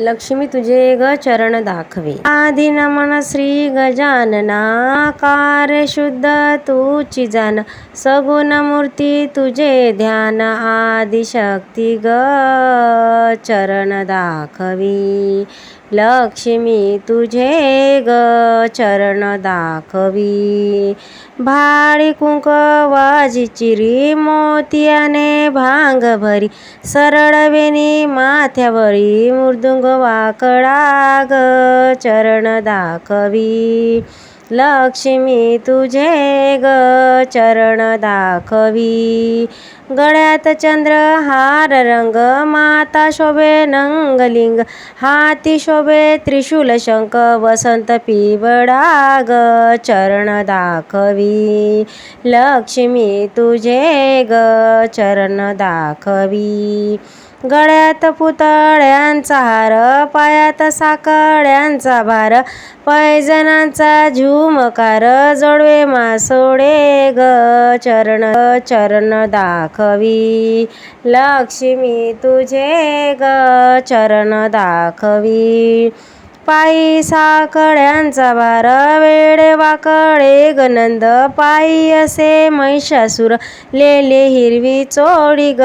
लक्ष्मी तुझे ग चरण दाखवे. आदि नमन श्री गजाननाकार शुद्ध तूची जाण सगुण मूर्ती तुझे ध्यान आदिशक्ती ग चरण दाखवी. लक्ष्मी तुझे ग चरण दाखवी. भाडी कुंकवाची चिरी मोतियाने भांग भरी सरळवेणी माथ्यावरी मृदुंग वाकडा ग चरण दाखवी. लक्ष्मी तुझे ग चरण दाखवी. गळ्यात चंद्रहार रंग माता शोभे नंगलिंग. हाती शोभे त्रिशूल शंख वसंत पिवळा ग चरण दाखवी. लक्ष्मी तुझे ग चरण दाखवी. गळ्यात पुतळ्यांचा हार पायात साकड्यांचा भार पैजनांचा झुमकार जोडवे मासोडे ग चरण चरण दाखवी. लक्ष्मी तुझे ग चरण दाखवी. पायी साकड्यांचा भार वेडे वाकडे गनंद पायी असे महिषासुर लेले हिरवी चोडी ग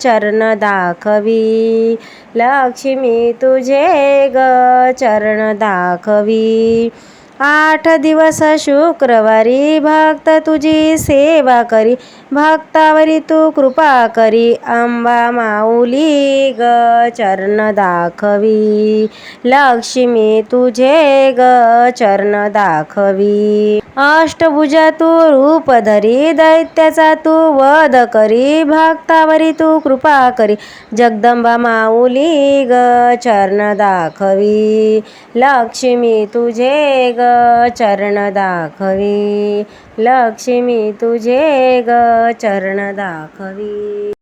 चरण दाखवी. लक्ष्मी तुझे ग चरण दाखवी. आठ दिवस शुक्रवारी भक्त तुझी सेवा करी. भक्तावरी तू कृपा करी. अंबा माऊली ग चरण दाखवी. लक्ष्मी तुझे ग चरण दाखवी. अष्टभुजा तू रूप धरी दैत्याचा तू वध करी. भक्तावरी तू कृपा करी. जगदंबा माऊली ग चरण दाखवी. लक्ष्मी तुझे ग चरण दाखवी. लक्ष्मी तुझे ग चरण दाखवी.